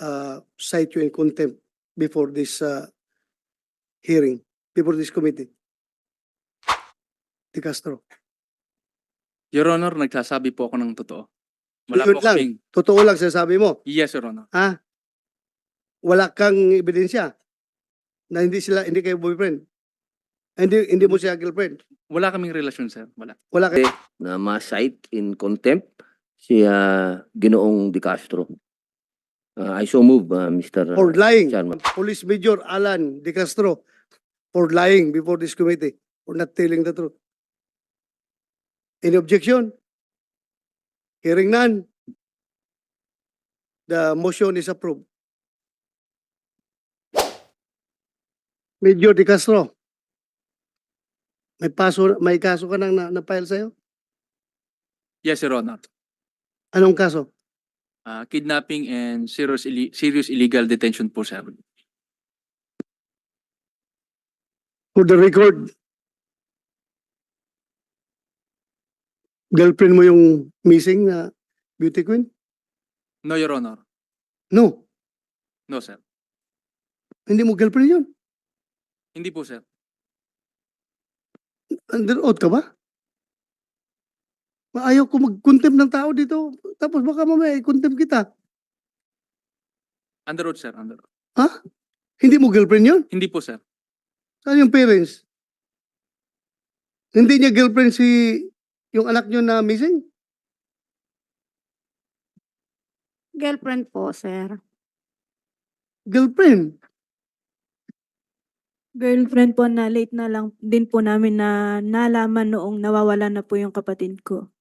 uh, cite you in contempt before this uh, hearing, before this committee. De Castro. Your Honor, nagsasabi po ako ng totoo. Wala Yun po lang. kaming... Totoo lang sinasabi mo. Yes, Your Honor. Ha? Wala kang ebidensya na hindi sila, hindi kayo boyfriend. Hindi, hindi mo siya girlfriend. Wala kaming relasyon, sir. Wala. Wala kayo. na ma-cite in contempt si ah, Ginoong De Castro. Ah, I so move, ah, Mr. For lying. Chairman. Police Major Alan De Castro for lying before this committee for not telling the truth. Any objection? Hearing none. The motion is approved. Major De Castro. May paso, may kaso ka nang na, na-file sa'yo? Yes, Your Honor. Anong kaso? Ah, kidnapping and serious, illi- serious illegal detention po, sir. For the record, girlfriend mo yung missing na beauty queen? No, Your Honor. No, No, sir. hindi mo girlfriend yun. Hindi po, sir. Under oath ka ba? Ayaw ko mag-contempt ng tao dito. Tapos baka mamaya i-contempt kita. Under oath, sir. Under oath. Hindi mo girlfriend yun? Hindi po, sir. Saan yung parents? Hindi niya girlfriend si yung anak niyo na missing? Girlfriend po, sir. Girlfriend. Girlfriend po na late na lang din po namin na nalaman noong nawawala na po yung kapatid ko.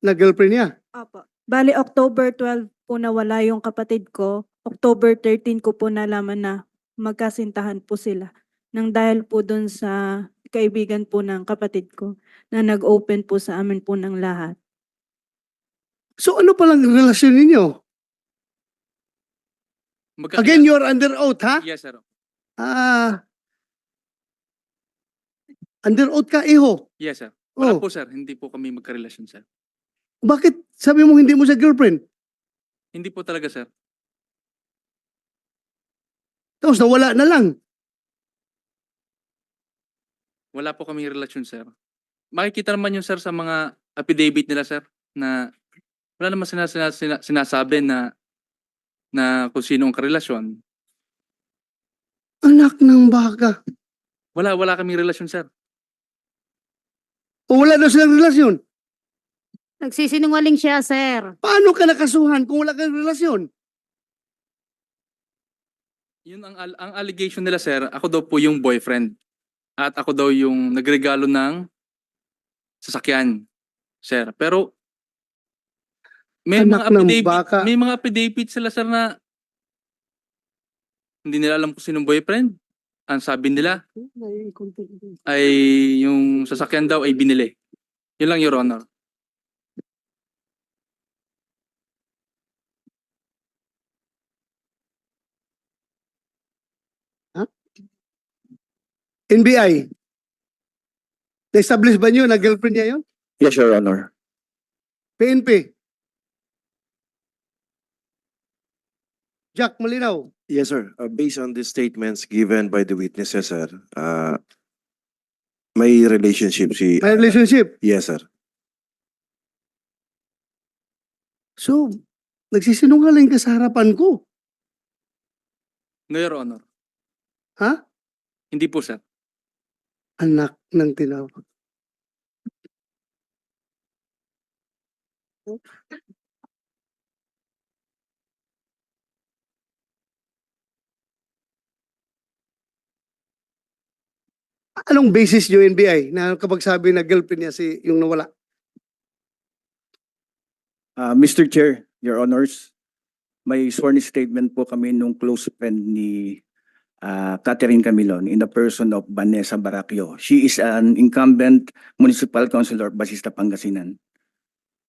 Na girlfriend niya. Opo. Bali, October 12 po nawala yung kapatid ko. October 13 ko po nalaman na magkasintahan po sila. Nang dahil po dun sa kaibigan po ng kapatid ko na nag-open po sa amin po ng lahat. So ano palang relasyon ninyo? Magka- Again, you're under oath, ha? Yes, sir. Ah. Under oath ka, iho. Yes, sir. Wala Oh, po, sir. Hindi po kami magkarelasyon, sir. Bakit sabi mo hindi mo siya girlfriend? Hindi po talaga, sir. Tapos nawala na lang. Wala po kami relasyon, sir. Makikita naman yun, sir, sa mga affidavit nila, sir, na wala naman sina, sina, sina- sinasabi na na kung sino ang karelasyon. Anak ng baka. Wala, wala kaming relasyon, sir. O wala na silang relasyon. Nagsisinungaling siya, sir. Paano ka nakasuhan kung wala kang relasyon? Yun ang, al- ang allegation nila, sir. Ako daw po yung boyfriend. At ako daw yung nagregalo ng sasakyan, sir. Pero may Anak mga ng affidavit, baka. may mga affidavit sila, sir, na hindi nila alam kung sinong boyfriend. Ang sabi nila ay yung sasakyan daw ay binili. Yun lang, Your Honor. NBI. Na-establish ba niyo na girlfriend niya yun? Yes, Your Honor. PNP. Jack Malinaw. Yes, sir. Uh, based on the statements given by the witnesses, sir, uh, may relationship si... May relationship. Yes, sir. So, nagsisinungaling ka sa harapan ko. No, Your Honor. Ha? Hindi po, sir. Anak ng tinawag. Anong basis nyo NBI na kapag sabi na girlfriend niya si yung nawala? Uh, Mr. Chair, Your Honors, may sworn statement po kami nung close friend ni uh, Catherine Camilon in the person of Vanessa Baracchio. She is an incumbent municipal councilor, Basista Pangasinan.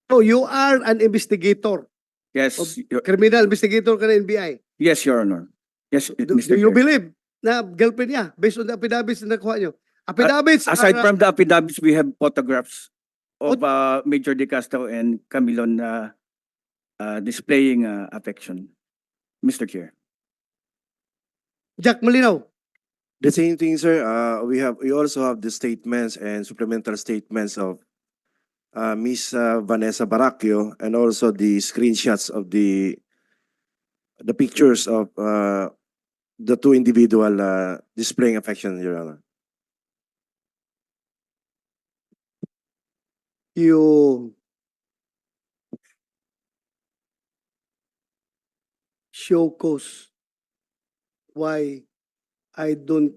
So you are an investigator, Yes, Of- Your- criminal investigator ka ng NBI. yes, Your Honor. Yes, Do, Mr. do you Chair. believe na girlfriend niya based on the affidavits na nakuha nyo? Affidavits Aside are, from the affidavits, we have photographs of uh, Major De Castro and Camilon uh, uh, displaying uh, affection. Mr. Chair. Jack Malinaw. The same thing, sir. Uh, we have, we also have the statements and supplemental statements of uh, Miss uh, Vanessa Baracchio and also the screenshots of the the pictures of uh, the two individual uh, displaying affection, Your Honor. you show cause why I don't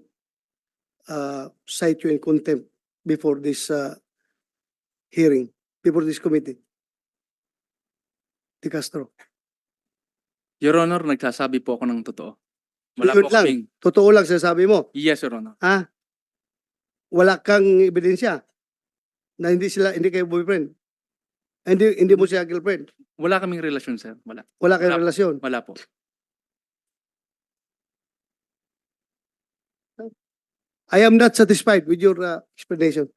uh, cite you in contempt before this uh, hearing, before this committee. De Castro. Your Honor, nagsasabi po ako ng totoo. Wala Yun po lang. kaming... Totoo lang sinasabi mo. Yes, Your Honor. Ha? Wala kang ebidensya na hindi sila, hindi kayo boyfriend. Hindi, hindi mo siya girlfriend. Wala kaming relasyon, sir. Wala. Wala kayong Wala. relasyon. Wala po. I am not satisfied with your uh, explanation.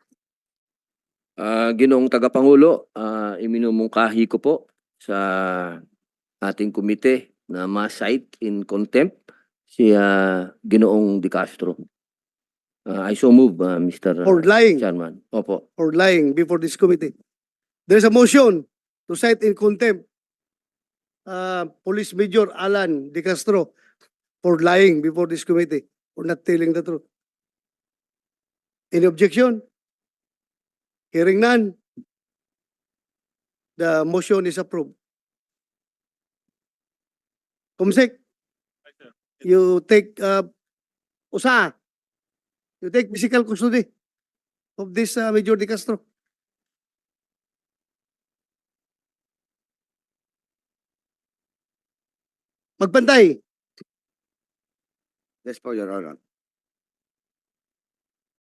Ah, ginoong tagapangulo, ah, iminumungkahi ko po sa ating komite na ma-cite in contempt si ah, Ginoong De Castro. Ah, I so move, ah, Mr. For lying. Chairman. Opo. or lying before this committee. There's a motion to cite in contempt uh, Police Major Alan De Castro for lying before this committee for not telling the truth. Any objection? Hearing none. The motion is approved. Kumsik, you take uh, usa, you take physical custody of this uh, Major De Castro. Magbantay. Yes po, Your Honor.